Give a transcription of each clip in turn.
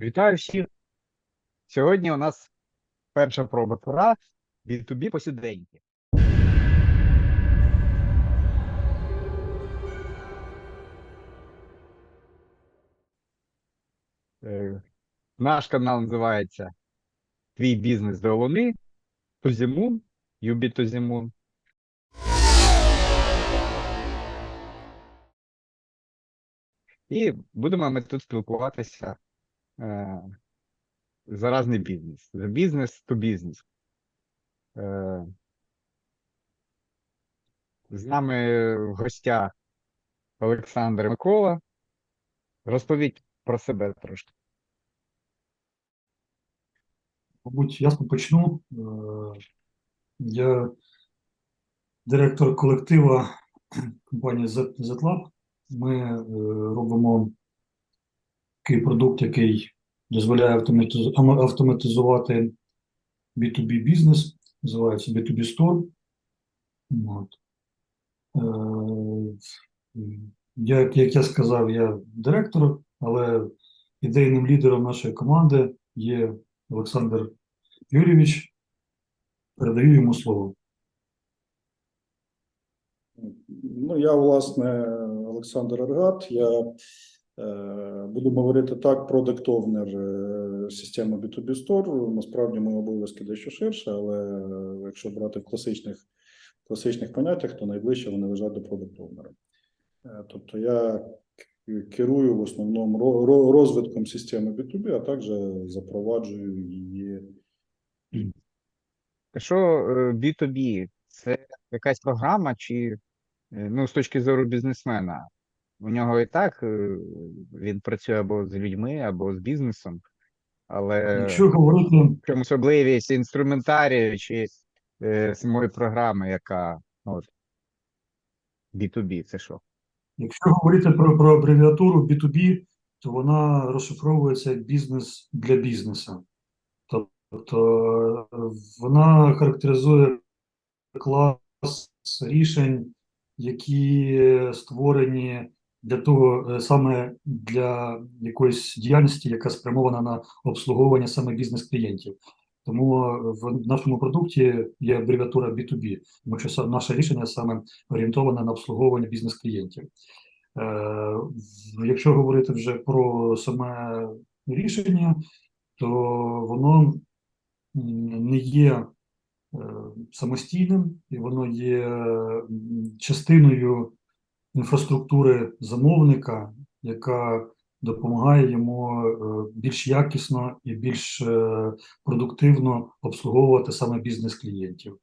Вітаю всіх! Сьогодні у нас перша проба тура B2B посіденьки. Е, Наш канал називається Твій бізнес до Луни, Тузімун, Юбі Тузімун. І будемо ми тут спілкуватися е, за різний бізнес. Бізнес то бізнес. Е, з нами в гостях Олександр Микола. Розповідь про себе трошки. Мабуть, ясно почну. Е, Я директор колектива компанії ZLab. Ми робимо такий продукт, який дозволяє автоматизувати B2B бізнес, називається B2B Store. От. Е, Я, як я сказав, я директор, але ідейним лідером нашої команди є Олександр Юрійович. Передаю йому слово. Ну, я, власне, Олександр Аргат. Я е, буду говорити так, продакт овнер е, системи B2B Store. Насправді мої обов'язки дещо ширше, але е, якщо брати в класичних, класичних поняттях, то найближче вони лежать до продакт овнера. Е, тобто я керую в основному ро- ро- розвитком системи B2B, а також запроваджую її. Що е, B2B? Це якась програма, чи ну, з точки зору бізнесмена? У нього і так е, він працює або з людьми, або з бізнесом, але Якщо говорити, чому особливість інструментарію чи е, самої програми, яка от, B2B, це що? якщо говорити про, про абревіатуру B2B, то вона розшифровується як бізнес для бізнеса. Тобто вона характеризує клас рішень, які створені для того, е, саме для якоїсь діяльності, яка спрямована на обслуговування саме бізнес-клієнтів. Тому е, в нашому продукті є абревіатура B2B, тому що наше рішення саме орієнтоване на обслуговування бізнес-клієнтів. Е, Якщо говорити вже про саме рішення, то воно не є самостійним, і воно є частиною інфраструктури замовника, яка допомагає йому е, більш якісно і більш е, продуктивно обслуговувати саме бізнес-клієнтів.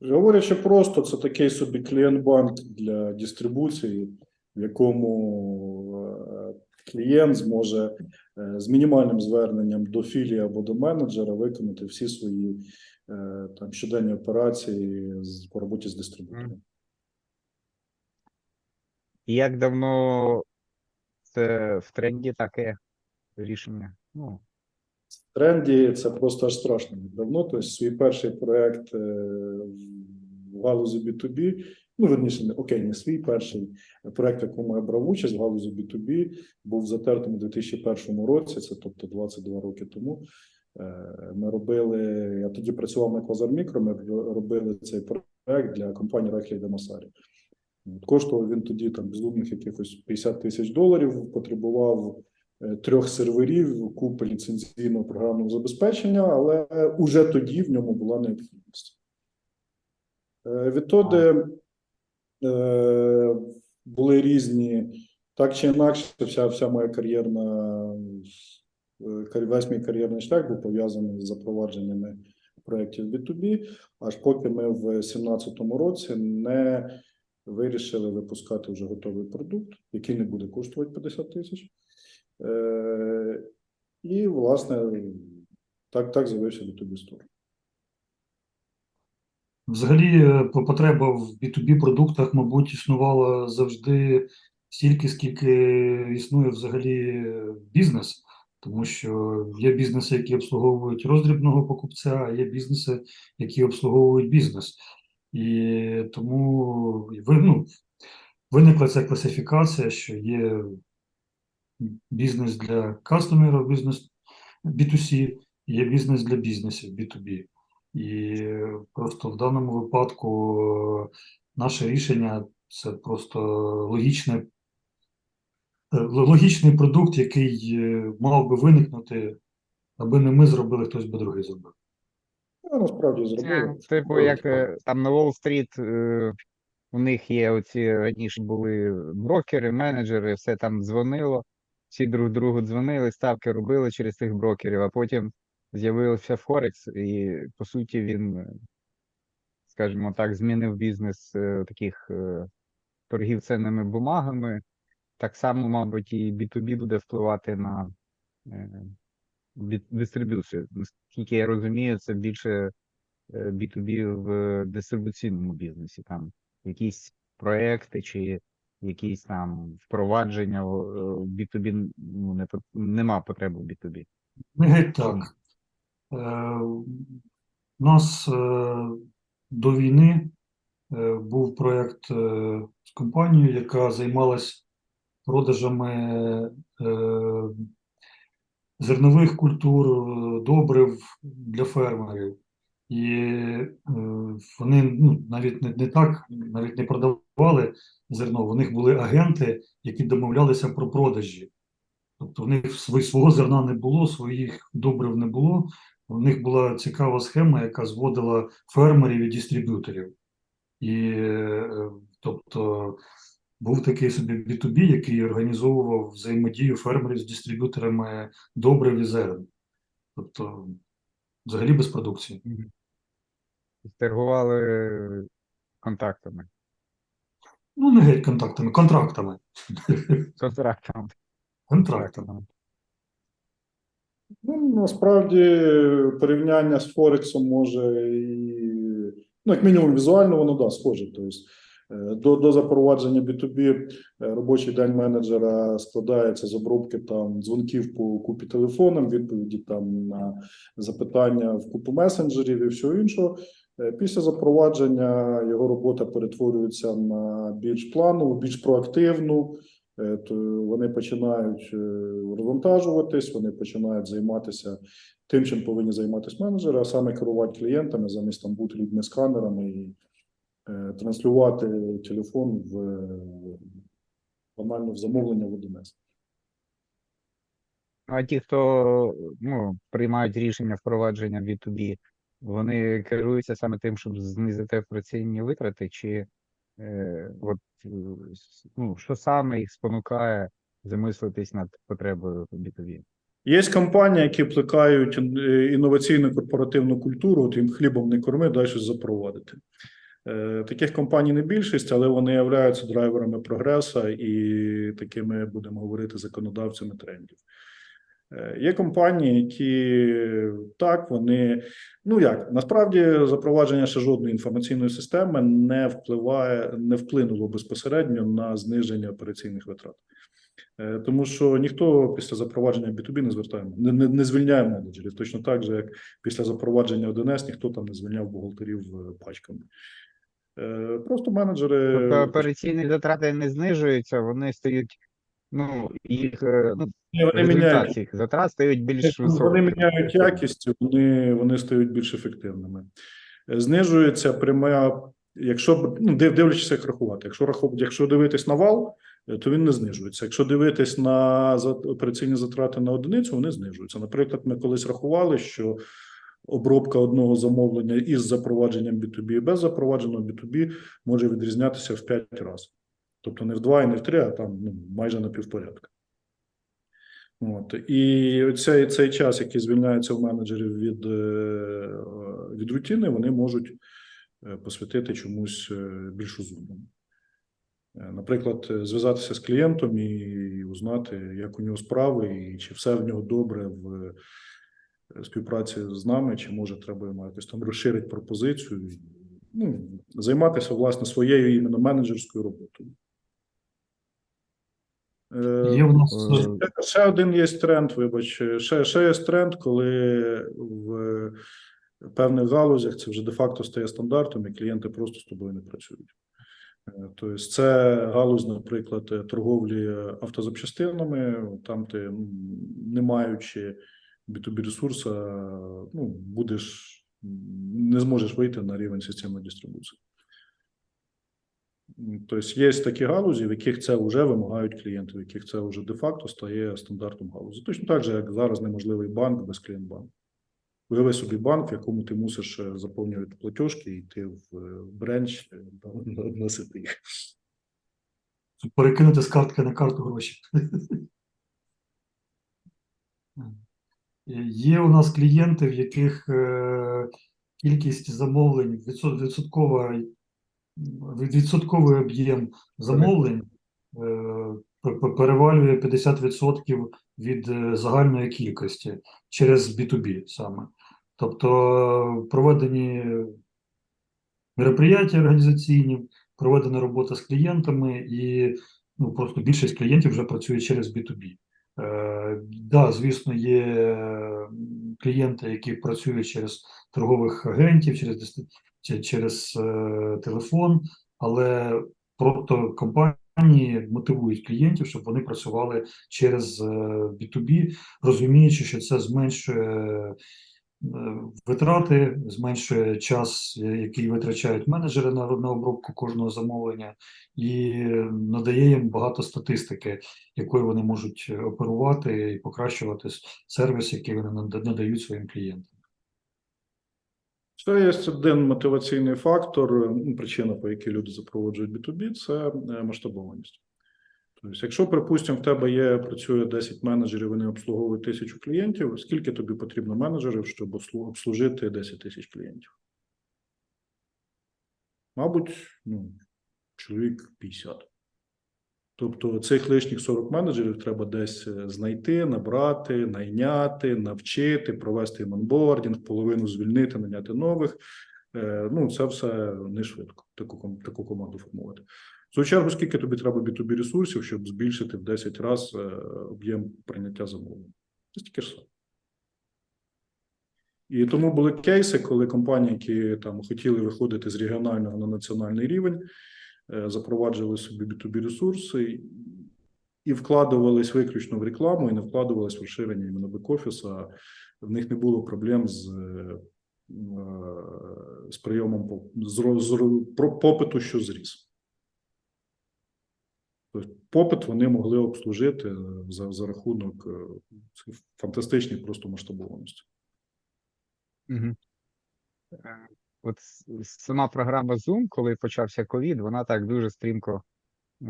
Говорячи просто, це такий собі клієнт-банк для дистрибуції, в якому е, клієнт зможе з мінімальним зверненням до філії або до менеджера виконати всі свої там щоденні операції з по роботі з дистрибутором. Як давно це в тренді таке рішення? Ну, В тренді це просто аж страшно давно. Тобто свій перший проект е, в галузі B2B, ну верніше, не окей, не свій перший проект, в якому я брав участь в галузі B2B, був затертим у 2001 році, це тобто 22 роки тому. Е, Ми робили, я тоді працював на Квазар Мікро, ми робили цей проект для компанії Рахлі Демасарі. Коштував він тоді там безумних якихось 50 тисяч доларів, потребував е, трьох серверів, купи ліцензійного програмного забезпечення, але уже тоді в ньому була необхідність. Е, Відтоді були різні, так чи інакше, вся, вся моя кар'єрна, кар- весь мій кар'єрний шлях був пов'язаний з запровадженнями проєктів B2B, аж поки ми в 2017 році не вирішили випускати вже готовий продукт, який не буде коштувати 50 тисяч. Е, і, власне, так, так з'явився B2B Store. Взагалі, е, потреба в B2B продуктах, мабуть, існувала завжди стільки, скільки існує взагалі е, бізнес, тому що є бізнеси, які обслуговують роздрібного покупця, а є бізнеси, які обслуговують бізнес. І тому ну, виникла ця класифікація, що є бізнес для кастомерів, бізнес B2C, є бізнес для бізнесів B2B. І просто в даному випадку наше рішення це просто логічне, логічний продукт, який е, мав би виникнути, аби не ми зробили, хтось би другий зробив. Ну, насправді Е, зробили. Типу, як е, там на Уолл-стріт е, у них є оці раніше були брокери, менеджери, все там дзвонило, всі друг другу дзвонили, ставки робили через тих брокерів, а потім з'явився Форекс, і по суті він, е, скажімо так, змінив бізнес е, таких е, торгів цінними бумагами. Так само, мабуть, і B2B буде впливати на е, дистриб'юцію. Наскільки я розумію, це більше е, B2B в дистрибуційному бізнесі, там якісь проекти чи якісь там впровадження в е, B2B, ну, не, нема потреби в B2B. Геть так. Е, У нас е, до війни е, був проєкт е, з компанією, яка займалась продажами е, зернових культур, добрив для фермерів. І е, вони ну, навіть не, не так, навіть не продавали зерно, у них були агенти, які домовлялися про продажі. Тобто в них свого зерна не було, своїх добрив не було. У них була цікава схема, яка зводила фермерів і дистриб'юторів. І е, тобто був такий собі B2B, який організовував взаємодію фермерів з дистриб'юторами добрив і зерен. Тобто, взагалі без продукції. Торгували контактами, Ну, не геть контактами, контрактами. контрактами. Контрактами. Ну, насправді порівняння з Форексом може і, ну, як мінімум, візуально воно да, схоже. Тобто, до, до запровадження B2B е, робочий день менеджера складається з обробки там дзвонків по купі телефонам, відповіді там на запитання в купу месенджерів і всього іншого. Е, Після запровадження його робота перетворюється на більш планову, більш проактивну. Е, то вони починають е, розвантажуватись, вони починають займатися тим, чим повинні займатися менеджери, а саме керувати клієнтами, замість там бути людьми сканерами і е, транслювати телефон в е, банально в замовлення в 1С. А ті, хто ну, приймають рішення впровадження B2B, вони керуються саме тим, щоб знизити операційні витрати, чи е, от, е, ну, що саме їх спонукає замислитись над потребою B2B? Є компанії, які плекають е, інноваційну корпоративну культуру, от їм хлібом не корми, щось запровадити. Е, Таких компаній не більшість, але вони являються драйверами прогресу і такими, будемо говорити, законодавцями трендів. Е, Є компанії, які так, вони ну як насправді запровадження ще жодної інформаційної системи не впливає, не вплинуло безпосередньо на зниження операційних витрат. Е, Тому що ніхто після запровадження B2B не звертає не, не, не звільняє менеджерів, точно так же, як після запровадження 1С ніхто там не звільняв бухгалтерів пачками. Е, Просто менеджери Тобто операційні затрати не знижуються, вони стають, ну, їх е, ну, вони міняють цих затрат стають більш Якщо Вони міняють якість, вони, вони стають більш ефективними. Е, Знижується пряма, якщо ну, див- дивлячись, як рахувати. Якщо раху- якщо дивитись на вал, то він не знижується. Якщо дивитись на операційні затрати на одиницю, вони знижуються. Наприклад, ми колись рахували, що обробка одного замовлення із запровадженням B2B і без запровадженого B2B може відрізнятися в 5 разів. Тобто не в 2 і не в 3, а там ну, майже на півпорядка. От і цей, цей час, який звільняється у менеджерів від, е, від рутини, вони можуть е, посвятити чомусь е, більш розумному. Наприклад, зв'язатися з клієнтом і узнати, як у нього справи, і чи все в нього добре в співпраці з нами, чи може треба йому якось там розширити пропозицію, ну, займатися власне своєю іменно менеджерською роботою. Е, Є в нас Е, е, Ще один є тренд, вибач, ще, ще є тренд, коли в певних галузях це вже де-факто стає стандартом, і клієнти просто з тобою не працюють. Тобто, це галузь, наприклад, торговлі автозапчастинами, там ти, не маючи B2B ресурсу, ну, будеш, не зможеш вийти на рівень системної дистрибуції. Тобто є такі галузі, в яких це вже вимагають клієнти, в яких це вже де-факто стає стандартом галузі. Точно так же, як зараз неможливий банк без клієнт-банку. Уяви собі банк, в якому ти мусиш е, заповнювати платіжки, і йти в е, бренч, е, носити їх. Перекинути з картки на карту гроші. Є у нас клієнти, в яких е, кількість замовлень, відсоткова, відсотковий об'єм замовлень е, пе- пе- перевалює 50% від е, загальної кількості через B2B саме. Тобто проведені мероприятия організаційні, проведена робота з клієнтами, і ну, просто більшість клієнтів вже працює через B2B. Е, да, звісно, є клієнти, які працюють через торгових агентів, через, через е, телефон, але просто компанії мотивують клієнтів, щоб вони працювали через е, B2B, розуміючи, що це зменшує е, витрати, зменшує час, який витрачають менеджери на, на обробку кожного замовлення, і надає їм багато статистики, якою вони можуть оперувати і покращувати сервіс, який вони надають своїм клієнтам. Це є один мотиваційний фактор, причина, по якій люди запроваджують B2B, це е, масштабованість. Тобто, якщо, припустимо, в тебе є, працює 10 менеджерів, вони обслуговують тисячу клієнтів, скільки тобі потрібно менеджерів, щоб обслужити 10 тисяч клієнтів? Мабуть, ну, чоловік 50. Тобто цих лишніх 40 менеджерів треба десь е, знайти, набрати, найняти, навчити, провести їм онбордінг, половину звільнити, наняти нових. Е, Ну, це все не швидко, таку, таку команду формувати. Свою чергу, скільки тобі треба B2B ресурсів, щоб збільшити в 10 разів об'єм прийняття замовлень? Це стільки ж саме. І тому були кейси, коли компанії, які там хотіли виходити з регіонального на національний рівень, е, запроваджували собі B2B ресурси і вкладувались виключно в рекламу, і не вкладувались в розширення іменно бек-офіса. В них не було проблем з, е, з прийомом з, з попиту, що зріс. Тобто попит вони могли обслужити за, за рахунок е, фантастичної просто масштабованості. Угу. От сама програма Zoom, коли почався ковід, вона так дуже стрімко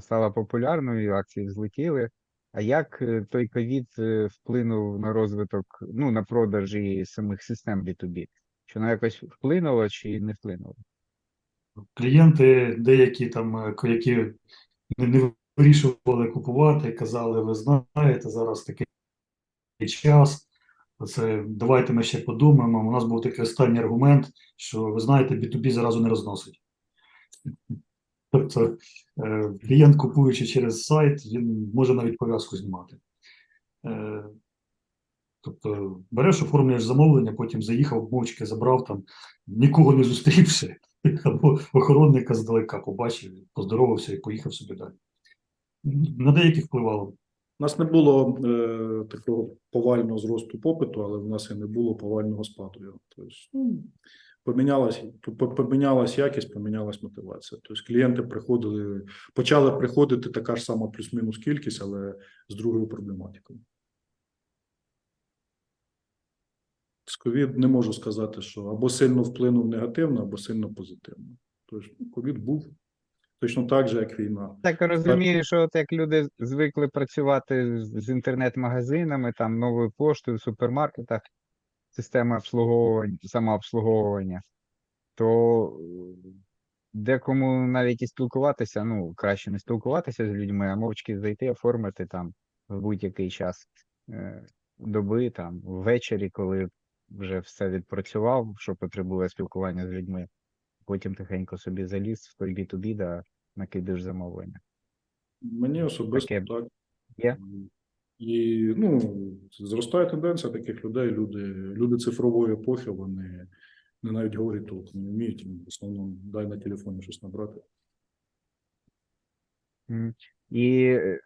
стала популярною, акції злетіли. А як е, той ковід е, вплинув на розвиток, ну, на продажі самих систем B2B? Чи воно якось вплинуло чи не вплинуло? Клієнти, деякі там, е, які не, не вирішували купувати, казали, ви знаєте, зараз такий час. Це давайте ми ще подумаємо. У нас був такий останній аргумент, що ви знаєте, B2B заразу не розносить. Тобто е, клієнт, купуючи через сайт, він може навіть пов'язку знімати. Е, Тобто береш, оформлюєш замовлення, потім заїхав, мовчки забрав там, нікого не зустрівши, або охоронника здалека побачив, поздоровався і поїхав собі далі. На деяких впливало. У нас не було е, такого повального зросту попиту, але в нас і не було повального спаду його. Тобто, ну, помінялась, помінялась якість, помінялась мотивація. Тобто клієнти приходили, почали приходити така ж сама плюс-мінус кількість, але з другою проблематикою. З ковід не можу сказати, що або сильно вплинув негативно, або сильно позитивно. Тобто, ковід був точно так же, як війна. Так розумію, що от як люди звикли працювати з інтернет-магазинами, там новою поштою в супермаркетах, система обслуговування, самообслуговування, то е, декому навіть і спілкуватися, ну, краще не спілкуватися з людьми, а мовчки зайти, оформити там в будь-який час е, доби, там, ввечері, коли вже все відпрацював, що потребує спілкування з людьми. Потім тихенько собі заліз в той B2B, да накидаєш замовлення. Мені особисто Таке так. є? І ну, зростає тенденція таких людей. Люди, люди цифрової епохи, вони не навіть говорять толком, не вміють. В основному дай на телефоні щось набрати. І е,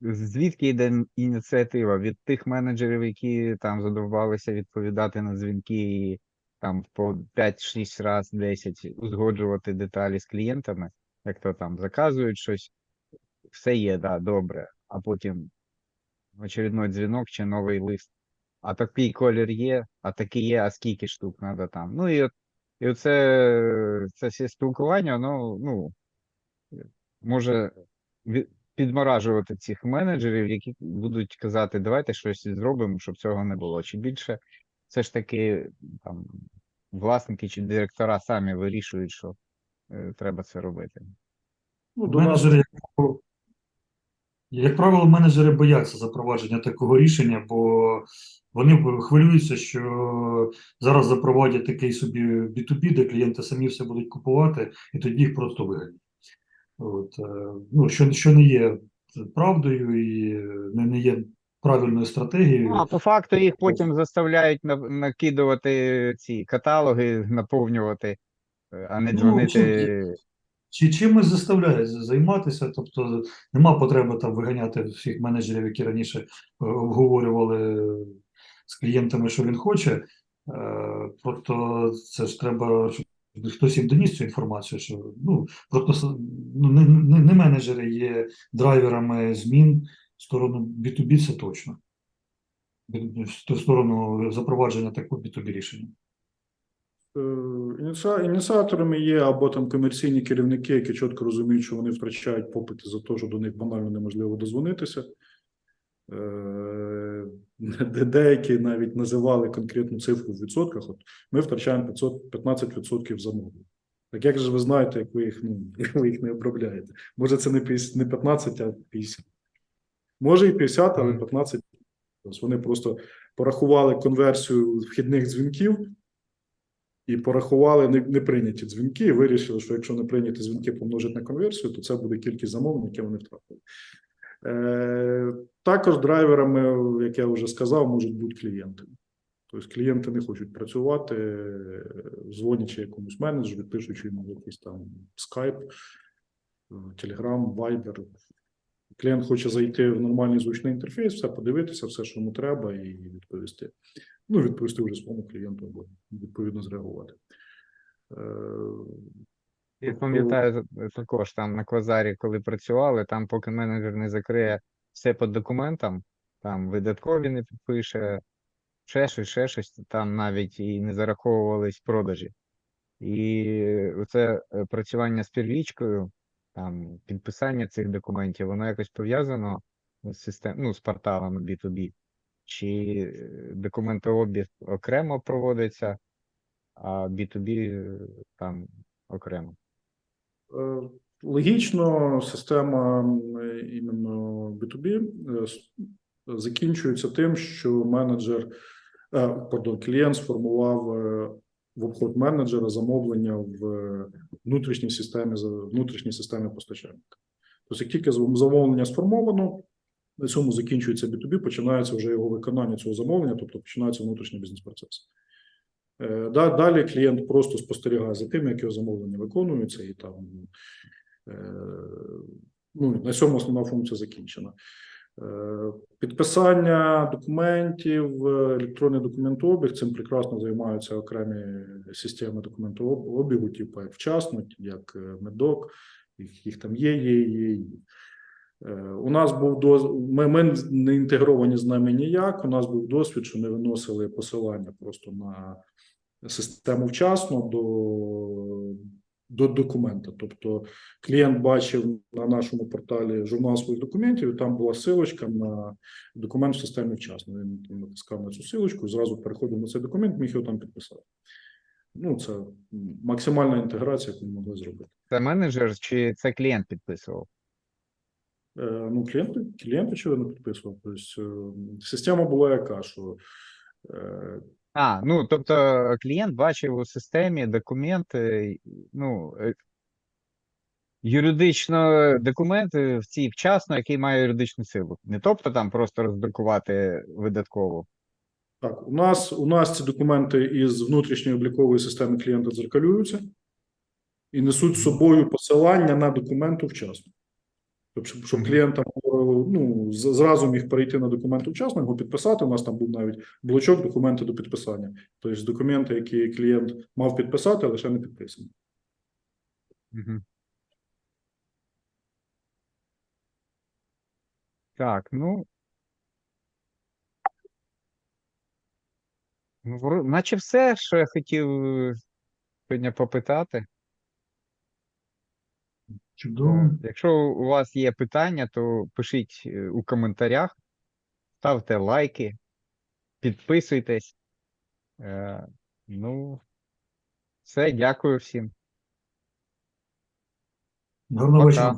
звідки йде ініціатива? Від тих менеджерів, які там задовбалися відповідати на дзвінки і там по 5-6 раз 10 узгоджувати деталі з клієнтами, як то там заказують щось, все є, да, добре. А потім очередной дзвінок чи новий лист. А такий колір є, а такий є, а скільки штук треба там. Ну і от і оце це всі спілкування, воно, ну, може підморажувати цих менеджерів, які будуть казати, давайте щось зробимо, щоб цього не було. Чи більше все ж таки там власники чи директора самі вирішують, що е, треба це робити. Ну, до нас Менеджери, як правило- як правило, менеджери бояться запровадження такого рішення, бо вони б- хвилюються, що зараз запровадять такий собі B2B, де клієнти самі все будуть купувати, і тоді їх просто виганять. От, е, ну, що, що не є правдою і не, не є правильною стратегією. Ну, а по факту їх потім заставляють на- накидувати ці каталоги, наповнювати, е, а не Ну, дзвонити. Чи чимось заставляють займатися, тобто нема потреби там виганяти всіх менеджерів, які раніше е, обговорювали з клієнтами, що він хоче. Просто це ж треба, щоб хтось їм доніс цю інформацію, що ну просто ну, не, не, не менеджери є драйверами змін сторону B2B, це точно. В сторону запровадження такого B2B рішення. Е, Ініціаторами є або там комерційні керівники, які чітко розуміють, що вони втрачають попити за те, що до них банально неможливо дозвонитися. Е, де- Деякі навіть називали конкретну цифру в відсотках. От ми втрачаємо 500, 15% замовлень. Так як же ви знаєте, як ви їх, ну, як ви їх не обробляєте? Може, це не 50, не 15, а 50. Може і 50, але 15. Тобто вони просто порахували конверсію вхідних дзвінків і порахували не, не прийняті дзвінки, і вирішили, що якщо не прийняті дзвінки помножити на конверсію, то це буде кількість замовлень, які вони втратили. Е, також драйверами, як я вже сказав, можуть бути клієнти. Тобто клієнти не хочуть працювати, дзвонячи якомусь менеджеру, пишучи йому якийсь там Skype, Telegram, Viber. Клієнт хоче зайти в нормальний звучний інтерфейс, все подивитися, все, що йому треба, і відповісти. Ну, відповісти вже своєму клієнту або відповідно зреагувати. Е, Я Тобто- пам'ятаю також там на квазарі, коли працювали, там поки менеджер не закриє все по документам, там видаткові не підпише, ще щось, ще щось, там навіть і не зараховувались продажі. І це працювання з первічкою, там підписання цих документів, воно якось пов'язано з систем, ну, з порталами B2B, чи е, документообіг окремо проводиться, а B2B е, там окремо. Е, Логічно, система іменно B2B е, закінчується тим, що менеджер, пардон, клієнт сформував в обход менеджера замовлення в е, внутрішній системі внутрішній системі постачальника. Тобто, тільки замовлення сформовано, на цьому закінчується B2B, починається вже його виконання цього замовлення, тобто починається внутрішній бізнес-процес. Е, Далі клієнт просто спостерігає за тим, як його замовлення виконуються, і там е, ну, на цьому основна функція закінчена. Е, Підписання документів, е, електронний документообіг цим прекрасно займаються окремі системи документообігу, типу як вчасно, як е, медок, їх, їх там є, є, є. У нас був доз... ми, ми не інтегровані з нами ніяк. У нас був досвід, що не виносили посилання просто на систему вчасно до, до документа. Тобто клієнт бачив на нашому порталі журнал своїх документів, і там була силочка на документ в системі вчасно. Він там натискав на цю силочку і зразу переходив на цей документ, міг його там підписати. Ну, це максимальна інтеграція, яку ми могли зробити. Це менеджер чи це клієнт підписував? Е, Ну, клієнт, клієнт очевидно підписував. Тобто е, система була яка, що е, А, ну тобто клієнт бачив у системі документи, ну е, юридично документи в цій вчасно, який має юридичну силу. Не тобто там просто роздрукувати видатково. Так, у нас у нас ці документи із внутрішньої облікової системи клієнта дзеркалюються і несуть з собою посилання на документу вчасно. Тобто, щоб, щоб Мгм. клієнта ну, зразу міг перейти на документ учасника, його підписати. У нас там був навіть блочок документи до підписання. Тобто документи, які клієнт мав підписати, лише не підписані. Мгм. Так, ну. Ну, наче все, що я хотів е, сьогодні попитати. Чудово. Якщо у вас є питання, то пишіть е, у коментарях, ставте лайки, підписуйтесь. Е, Ну, все, дякую всім. До вечора.